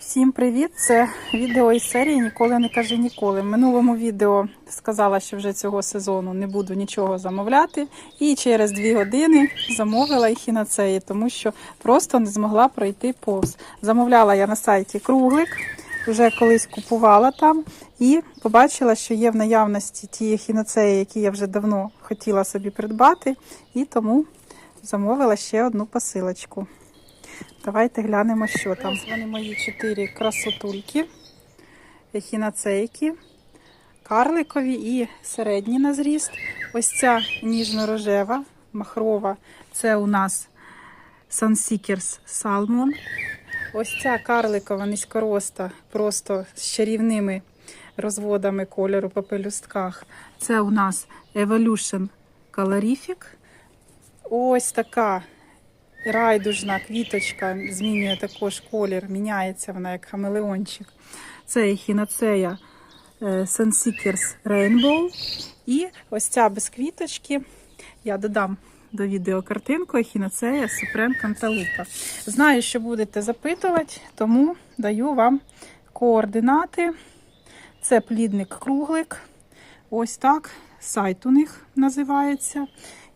Всім привіт! Це відео із серії Ніколи не кажи ніколи. В минулому відео сказала, що вже цього сезону не буду нічого замовляти. І через дві години замовила ехінацеї, тому що просто не змогла пройти повз. Замовляла я на сайті круглик, вже колись купувала там і побачила, що є в наявності ті ехінацеї, які я вже давно хотіла собі придбати, і тому замовила ще одну посилочку. Давайте глянемо, що там. Ось вони мої чотири красотульки, ехінацейки, карликові і середні на зріст. Ось ця ніжно-рожева, махрова. Це у нас Sunseekers Salmon. Ось ця карликова низькороста, просто з чарівними розводами кольору по пелюстках. Це у нас Evolution Colorific. Ось така райдужна квіточка змінює також колір, міняється вона як хамелеончик. Це ехінацея е, Sunseekers Rainbow. І ось ця без квіточки. Я додам до відео картинку ехінацея Supreme Cantaloupe. Знаю, що будете запитувати, тому даю вам координати. Це плідник круглик. Ось так. Сайт у них називається.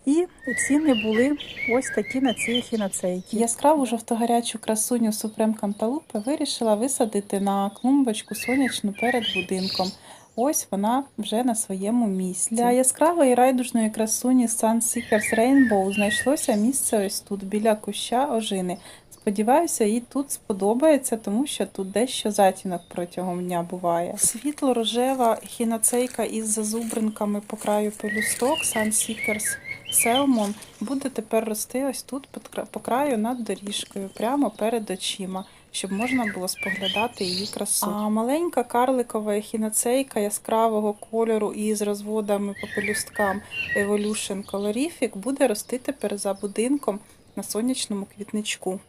І ціни були ось такі на ці ехінацейки. Яскраву жовтогарячу красуню Supreme Cantaloupe вирішила висадити на клумбочку сонячну перед будинком. Ось вона вже на своєму місці. Для яскравої райдужної красуні Sunseekers Rainbow знайшлося місце ось тут, біля куща ожини. Сподіваюся, їй тут сподобається, тому що тут дещо затінок протягом дня буває. Світло-рожева хіноцейка із зазубринками по краю пелюсток Sunseekers Salmon буде тепер рости ось тут по краю над доріжкою, прямо перед очима, щоб можна було споглядати її красу. А маленька карликова ехіноцейка яскравого кольору із розводами по пелюсткам Evolution Colorific буде рости тепер за будинком на сонячному квітничку.